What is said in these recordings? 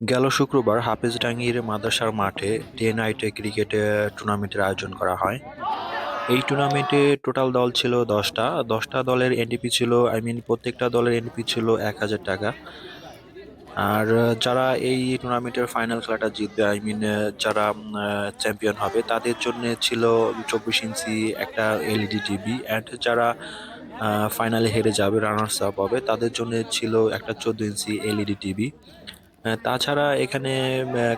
গেল শুক্রবার হাফেজডাঙ্গির মাদ্রাসার মাঠে ডে নাইটে ক্রিকেট টুর্নামেন্টের আয়োজন করা হয়। এই টুর্নামেন্টে টোটাল দল ছিল দশটা। দশটা দলের এনডিপি ছিল, আই মিন প্রত্যেকটা দলের এনডিপি ছিল এক হাজার টাকা। আর যারা এই টুর্নামেন্টের ফাইনাল খেলাটা জিতবে, আই মিন যারা চ্যাম্পিয়ন হবে, তাদের জন্য ছিল চব্বিশ ইঞ্চি একটা এলইডি টিভি। অ্যান্ড যারা ফাইনালে হেরে যাবে, রানার্স আপ হবে, তাদের জন্য ছিল একটা চোদ্দ ইঞ্চি এলইডি টিভি। তাছাড়া এখানে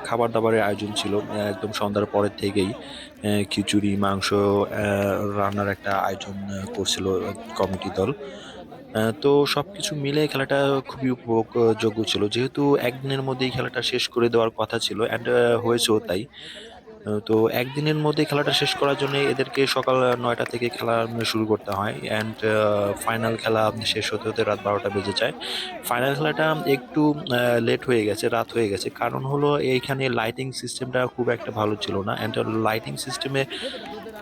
খাবার দাবারের আয়োজন ছিল একদম সন্ধ্যার পরের থেকেই খিচুড়ি, মাংস রান্নার একটা আয়োজন করছিল কমিটি দল। তো সব কিছু মিলে খেলাটা খুবই উপভোগযোগ্য ছিল। যেহেতু একদিনের মধ্যেই খেলাটা শেষ করে দেওয়ার কথা ছিল অ্যান্ড হয়েছেও তাই। তো একদিনের মধ্যে খেলাটা শেষ করার জন্য এদেরকে সকাল নয়টা থেকে খেলা শুরু করতে হয়। অ্যান্ড ফাইনাল খেলা শেষ হতে হতে রাত বারোটা বেজে যায়। ফাইনাল খেলাটা একটু লেট হয়ে গেছে, রাত হয়ে গেছে। কারণ হলো এইখানে লাইটিং সিস্টেমটা খুব একটা ভালো ছিল না। অ্যান্ড লাইটিং সিস্টেমে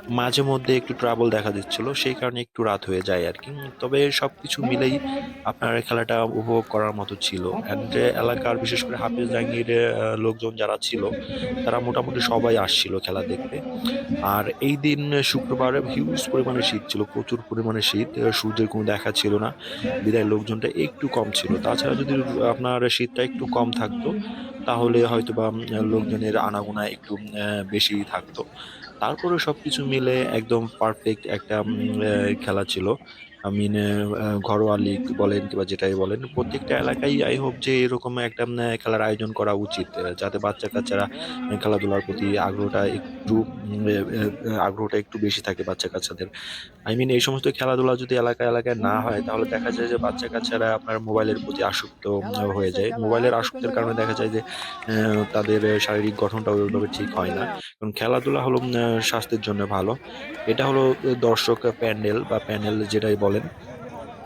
মাঝে মধ্যে একটু ট্রাবল দেখা দিচ্ছিল, সেই কারণে একটু রাত হয়ে যায় আর কি। তবে সব কিছু মিলেই আপনার খেলাটা উপভোগ করার মতো ছিল। অ্যান্ড এলাকার বিশেষ করে হাফিজ জাহাঙ্গীর লোকজন যারা ছিল, তারা মোটামুটি সবাই আসছিল খেলা দেখতে। আর এই দিন শুক্রবার হিউজ পরিমাণে শীত ছিল, প্রচুর পরিমাণে শীত সূর্যের কোনো দেখা ছিল না। বিদায় লোকজনটা একটু কম ছিল। তাছাড়া যদি আপনার শীতটা একটু কম থাকতো, তাহলে হয়তো বা লোকজনের আনাগোনা একটু বেশি থাকতো। তারপরে সবকিছু মিলে একদম পারফেক্ট একটা খেলা ছিল। মিন ঘরোয়া লিগ বলেন কিংবা যেটাই বলেন, প্রত্যেকটা এলাকায় আই হোপ যে এরকম একটা খেলার আয়োজন করা উচিত যাতে বাচ্চা কাচ্চারা খেলাধুলার প্রতি আগ্রহটা একটু আগ্রহটা একটু বেশি থাকে বাচ্চা কাচ্চাদের আই মিন এই সমস্ত খেলাধুলা যদি এলাকায় এলাকায় না হয়, তাহলে দেখা যায় যে বাচ্চা কাচ্চারা আপনার মোবাইলের প্রতি আসক্ত হয়ে যায়। মোবাইলের আসক্তের কারণে দেখা যায় যে তাদের শারীরিক গঠনটা ওইভাবে ঠিক হয় না। কারণ খেলাধুলা হলো স্বাস্থ্যের জন্য ভালো। এটা হলো দর্শক প্যান্ডেল বা প্যানেল যেটাই বলেন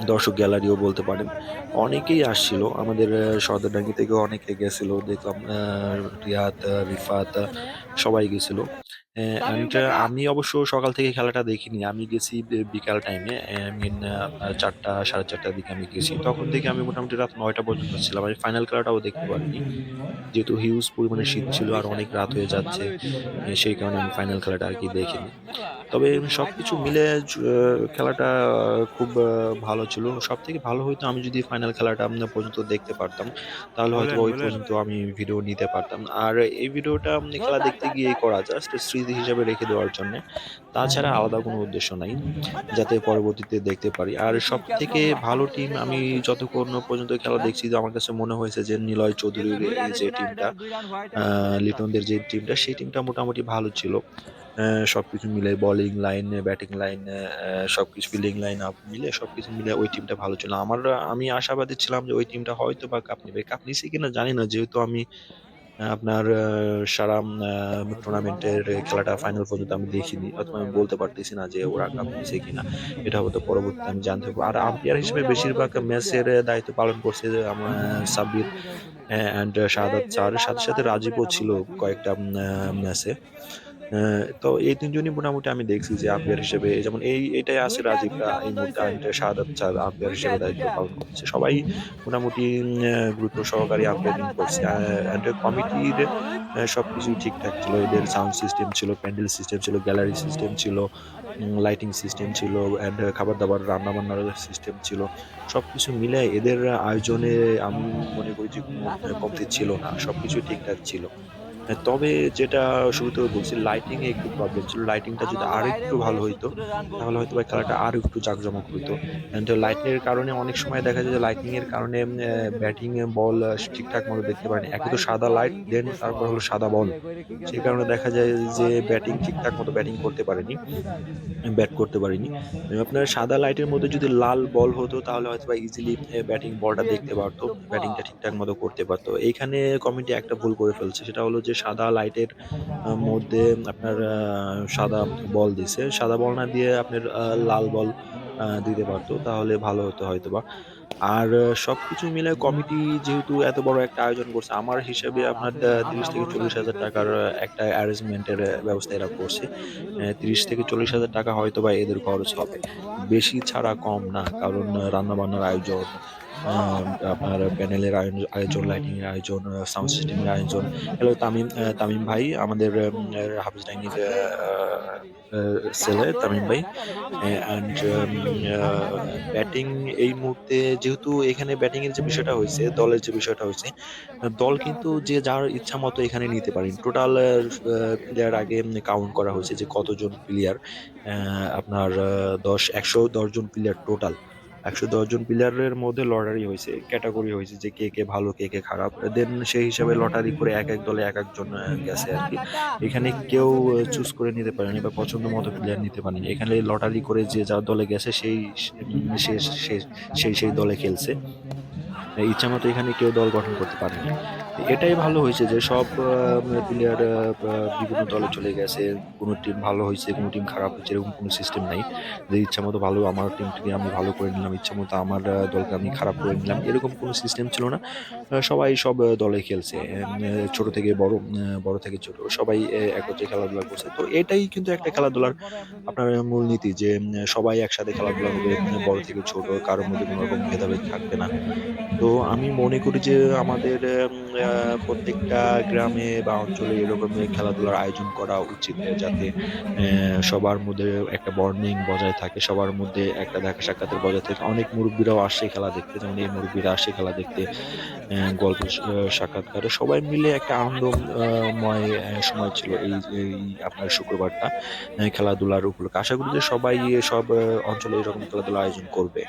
দর্শক গ্যালারিও বলতে পারেন। অনেকেই আসছিল আমাদের আহ, সর্দারডাঙ্গি থেকেও অনেকে গেছিল দেখলাম রিয়াদ রিফাত সবাই গেছিল। আমি অবশ্য সকাল থেকে খেলাটা দেখিনি আমি গেছি বিকাল টাইমে আই মিন চারটা সাড়ে চারটার দিকে আমি গেছি। তখন থেকে আমি মোটামুটি রাত নয়টা পর্যন্ত ছিলাম আমি ফাইনাল খেলাটাও দেখতে পারিনি। যেহেতু হিউজ পরিমাণে শীত ছিল আর অনেক রাত হয়ে যাচ্ছে সেই কারণে আমি ফাইনাল খেলাটা আর কি দেখিনি। তবে সবকিছু মিলে জ- আহ, খেলাটা খুব ভালো ছিল। সব থেকে ভালো হইতো আমি যদি ফাইনাল খেলাটা উম, পর্যন্ত দেখতে পারতাম তাহলে হয়তো ওই পর্যন্ত আমি ভিডিও নিতে পারতাম। আর এই ভিডিওটা উম, খেলা দেখতে গিয়ে করা জাস্ট স্মৃতি হিসাবে রেখে দেওয়ার জন্য। তাছাড়া আলাদা কোনো উদ্দেশ্য নাই যাতে পরবর্তীতে দেখতে পারি। আর সব থেকে ভালো টিম আমি যতক্ষণ পর্যন্ত খেলা দেখছি যে আমার কাছে মনে হয়েছে যে নিলয় চৌধুরীর যে টিমটা লিটনদের যে টিমটা সেই টিমটা মোটামুটি ভালো ছিল। আহ, সবকিছু মিলে বোলিং লাইন ব্যাটিং লাইন সবকিছু ফিল্ডিং লাইন আপ মিলে সবকিছু মিলে ওই টিমটা ভালো ছিল আমার আমি আশাবাদী ছিলাম যে ওই টিমটা হয়তো বা কাপ নেবে। কাপ নিছে কিনা জানি না যেহেতু আমি আপনার সারা টুর্নামেন্টের খেলাটা ফাইনাল পর্যন্ত আমি দেখিনি অথবা আমি বলতে পারতেছি না যে ওরা কাপ নিছে কিনা। এটা হয়তো পরবর্তীতে আমি জানতে পারব। আর আম্পায়ার হিসেবে বেশিরভাগ ম্যাচের দায়িত্ব পালন করছে আমার সাব্বির অ্যান্ড শাহাদাত স্যার সাথে সাথে রাজীবও ছিল কয়েকটা ম্যাচে তো এই তিনজনই মোটামুটি আমি দেখছি যে আম্পায়ার হিসেবে, যেমন এই, এটাই আছে রাজীবরা এই মুহূর্তে আর এটা শাহাদাত স্যার আম্পায়ার হিসেবে দায়িত্ব পালন করছে। সবাই মোটামুটি গুরুত্ব সহকারে আম্পায়ারিং করছে। অ্যান্ড কমিটির সবকিছু ঠিকঠাক ছিল। এদের সাউন্ড সিস্টেম ছিল প্যান্ডেল সিস্টেম ছিল গ্যালারি সিস্টেম ছিল লাইটিং সিস্টেম ছিল অ্যান্ড খাবার দাবার রান্না বান্নার সিস্টেম ছিল। সব কিছু মিলে এদের আয়োজনে আমি মনে করি যে কমতি ছিল না। সবকিছু ঠিকঠাক ছিল। তবে যেটা শুরুতে বলছি লাইটিং এ একটু প্রবলেম ছিল। লাইটিংটা যদি আর একটু ভালো হইতো তাহলে হয়তো বা খেলাটা আর একটু জাঁকজমক হইতো। এন্ড লাইটিং এর কারণে অনেক সময় দেখা যায় যে লাইটিং এর কারণে ব্যাটিং বল ঠিকঠাক মতো দেখতে পারেনি। একে তো সাদা লাইট দেন তারপর হলো সাদা বল সেই কারণে দেখা যায় যে ব্যাটিং ঠিকঠাক মতো ব্যাটিং করতে পারেনি ব্যাট করতে পারিনি। আপনার সাদা লাইটের মধ্যে যদি লাল বল হতো তাহলে হয়তো বা ইজিলি ব্যাটিং বলটা দেখতে পারতো ব্যাটিংটা ঠিকঠাক মতো করতে পারতো। এইখানে কমিটি একটা ভুল করে ফেলছে সেটা হলো যে সাদা লাইটের মধ্যে আপনার সাদা বল দিছে। সাদা বল না দিয়ে আপনার লাল বল দিতে পারতো, তাহলে ভালো হতো হয়তো বা আর সব সবকিছু মিলে কমিটি যেহেতু এত বড় একটা আয়োজন করছে, আমার হিসাবে আপনার তিরিশ থেকে চল্লিশ হাজার টাকার একটা অ্যারেঞ্জমেন্টের ব্যবস্থা এরা করছে। তিরিশ থেকে চল্লিশ হাজার টাকা হয়তো বা এদের খরচ হবে। বেশি ছাড়া কম না, কারণ রান্নাবান্নার আয়োজন আপনার প্যানেলের আয়োজন লাইটিং এর আয়োজন সাউন্ড সিস্টেমের আয়োজন। হ্যালো তামিম তামিম ভাই, আমাদের হাফিজ ডাইনির ছেলে তামিম ভাই। অ্যান্ড ব্যাটিং এই মুহূর্তে যেহেতু এখানে ব্যাটিং এর যে বিষয়টা হয়েছে, দলের যে বিষয়টা হয়েছে, দল কিন্তু যে যার ইচ্ছা মতো এখানে নিতে পারেন। টোটাল প্লেয়ার আগে কাউন্ট করা হয়েছে যে কতজন প্লেয়ার আপনার দশ, একশো দশজন প্লেয়ার টোটাল একশো দশজন প্লেয়ারের মধ্যে লটারি হয়েছে ক্যাটাগরি হয়েছে যে কে কে ভালো, কে কে খারাপ। দেন সেই হিসাবে লটারি করে এক এক দলে এক একজন গেছে আর কি। এখানে কেউ চুজ করে নিতে পারেনি বা পছন্দ মতো প্লেয়ার নিতে পারেনি। এখানে লটারি করে যে যার দলে গেছে সেই সেই সেই দলে খেলছে। ইচ্ছা মতো এখানে কেউ দল গঠন করতে পারেনি। এটাই ভালো হয়েছে যে সব প্লেয়ার বিভিন্ন দলে চলে গেছে। কোনো টিম ভালো হয়েছে, কোনো টিম খারাপ হয়েছে, এরকম কোনো সিস্টেম নাই। যে ইচ্ছা মতো ভালো আমার টিমটিকে আমি ভালো করে নিলাম, ইচ্ছা মতো আমার দলকে আমি খারাপ করে নিলাম, এরকম কোনো সিস্টেম ছিল না। সবাই সব দলে খেলছে ছোট থেকে বড় বড় থেকে ছোট, সবাই একত্রে খেলাধুলা করছে। তো এটাই কিন্তু একটা খেলাধুলার আপনার মূলনীতি যে সবাই একসাথে খেলাধুলা করবে, বড় থেকে ছোট, কারোর মধ্যে কোনো রকম ভেদাভেদ থাকবে না। তো আমি মনে করি যে আমাদের আহ, প্রত্যেকটা গ্রামে বা অঞ্চলে এরকম খেলাধুলার আয়োজন করা উচিত যাতে সবার মধ্যে একটা বর্নিং বজায় থাকে সবার মধ্যে একটা দেখা সাক্ষাতের বজায় থাকে। অনেক মুরব্বীরাও আসে খেলা দেখতে যেমন এই মুরব্বীরা আসে খেলা দেখতে গল্প সাক্ষাৎকারে সবাই মিলে একটা আনন্দময় সময় ছিল এই আপনার শুক্রবারটা খেলাধুলার উপলক্ষে। আশা করি যে সবাই সব অঞ্চলে এরকম খেলাধুলা আয়োজন করবে।